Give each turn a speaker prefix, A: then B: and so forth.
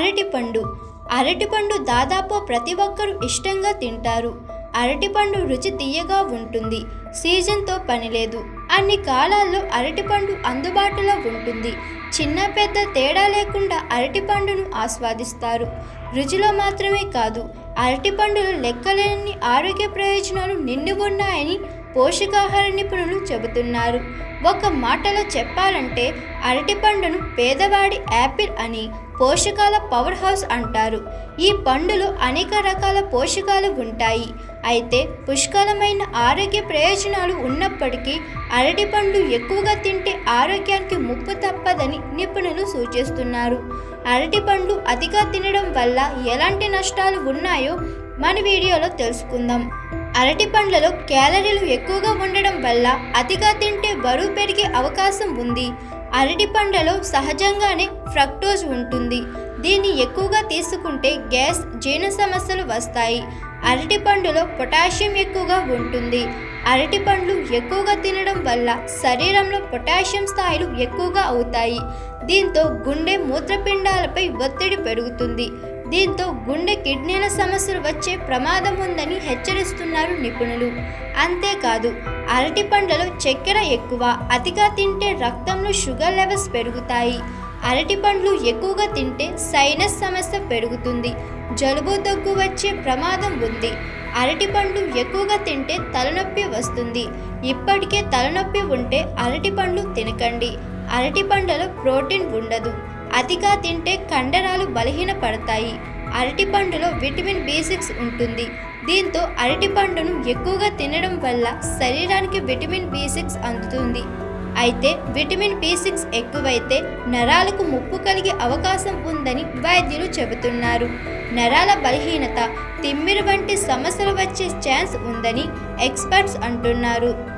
A: అరటిపండు. అరటిపండు దాదాపు ప్రతి ఒక్కరూ ఇష్టంగా తింటారు. అరటిపండు రుచి తీయగా ఉంటుంది. సీజన్తో పని లేదు. అన్ని కాలాల్లో అరటిపండు అందుబాటులో ఉంటుంది. చిన్న పెద్ద తేడా లేకుండా అరటిపండును ఆస్వాదిస్తారు. రుచిలో మాత్రమే కాదు అరటిపండులో లెక్కలేని ఆరోగ్య ప్రయోజనాలు నిండి ఉన్నాయని పోషకాహార నిపుణులు చెబుతున్నారు. ఒక మాటలో చెప్పాలంటే అరటిపండును పేదవాడి యాపిల్ అని పోషకాల పవర్ హౌస్ అంటారు. ఈ పండులో అనేక రకాల పోషకాలు ఉంటాయి. అయితే పుష్కలమైన ఆరోగ్య ప్రయోజనాలు ఉన్నప్పటికీ అరటిపండు ఎక్కువగా తింటే ఆరోగ్యానికి ముప్పు తప్పదని నిపుణులు సూచిస్తున్నారు. అరటిపండు అతిగా తినడం వల్ల ఎలాంటి నష్టాలు ఉన్నాయో మన వీడియోలో తెలుసుకుందాం. అరటి పండ్లలో క్యాలరీలు ఎక్కువగా ఉండడం వల్ల అతిగా తింటే బరువు పెరిగే అవకాశం ఉంది. అరటి పండ్లలో సహజంగానే ఫ్రక్టోజ్ ఉంటుంది. దీన్ని ఎక్కువగా తీసుకుంటే గ్యాస్ జీర్ణ సమస్యలు వస్తాయి. అరటి పండులో పొటాషియం ఎక్కువగా ఉంటుంది. అరటి పండ్లు ఎక్కువగా తినడం వల్ల శరీరంలో పొటాషియం స్థాయిలు ఎక్కువగా అవుతాయి. దీంతో గుండె మూత్రపిండాలపై ఒత్తిడి పెరుగుతుంది. దీంతో గుండె కిడ్నీల సమస్యలు వచ్చే ప్రమాదం ఉందని హెచ్చరిస్తున్నారు నిపుణులు. అంతేకాదు అరటి పండ్లలో చక్కెర ఎక్కువ అతిగా తింటే రక్తంలో షుగర్ లెవెల్స్ పెరుగుతాయి. అరటి పండ్లు ఎక్కువగా తింటే సైనస్ సమస్య పెరుగుతుంది. జలుబు దగ్గు వచ్చే ప్రమాదం ఉంది. అరటి పండ్లు ఎక్కువగా తింటే తలనొప్పి వస్తుంది. ఇప్పటికే తలనొప్పి ఉంటే అరటి పండ్లు తినకండి. అరటి పండ్లలో ప్రోటీన్ ఉండదు. అతిగా తింటే కండరాలు బలహీనపడతాయి. అరటిపండులో విటమిన్ బి సిక్స్ ఉంటుంది. దీంతో అరటిపండును ఎక్కువగా తినడం వల్ల శరీరానికి విటమిన్ బి సిక్స్ అందుతుంది. అయితే విటమిన్ బి సిక్స్ ఎక్కువైతే నరాలకు ముప్పు కలిగే అవకాశం ఉందని వైద్యులు చెబుతున్నారు. నరాల బలహీనత తిమ్మిరి వంటి సమస్యలు వచ్చే ఛాన్స్ ఉందని ఎక్స్పర్ట్స్ అంటున్నారు.